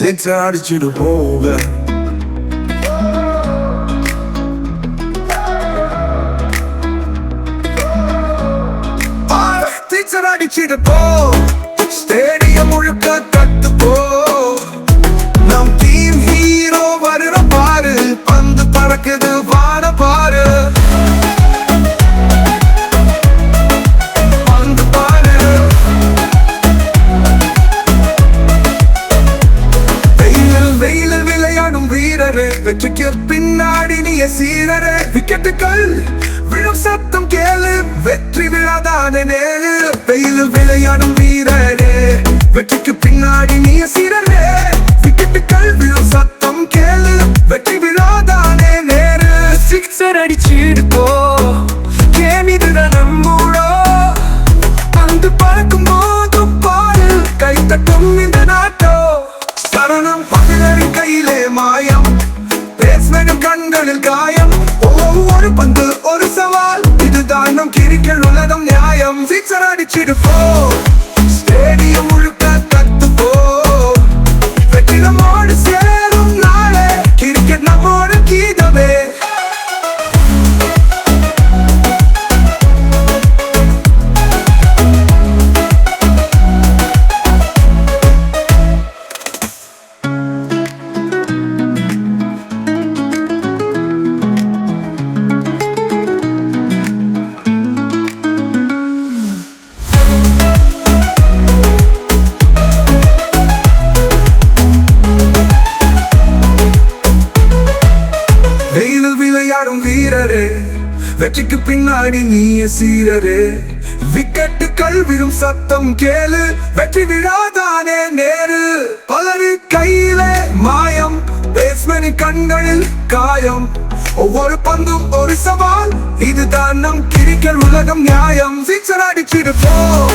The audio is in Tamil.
Sen tarihçi de boğla Sen tarihçi de Stay. வெற்றிக்கு பின்னாடி நீ சீரரே விக்கெட்டுகள் விழும் சத்தம் கேளு. வெற்றி விழாதானே நேரு. வெயிலில் விளையாடும் கண்ணில் காயம். ஒவ்வொரு பந்து ஒரு சவால். இதுதான் நம் கிரிக்கல் உலகம் நியாயம். சிக்ஸர் அடிச்சிடுப்போம். விளையாடும் வீரரே. வெற்றிக்கு பின்னாடி நீய சீரரே. விக்கெட்டுகள் விழும் சத்தம் கேளு. வெற்றி விழாதானே நேரு. பலரு கையிலே மாயம். பேஸ்மேனின் கண்களில் காயம். ஒவ்வொரு பந்தும் ஒரு சவால். இதுதான் நம் கிரிக்கெட் உலகம் நியாயம். சிக்ஸர் அடிச்சிடு போ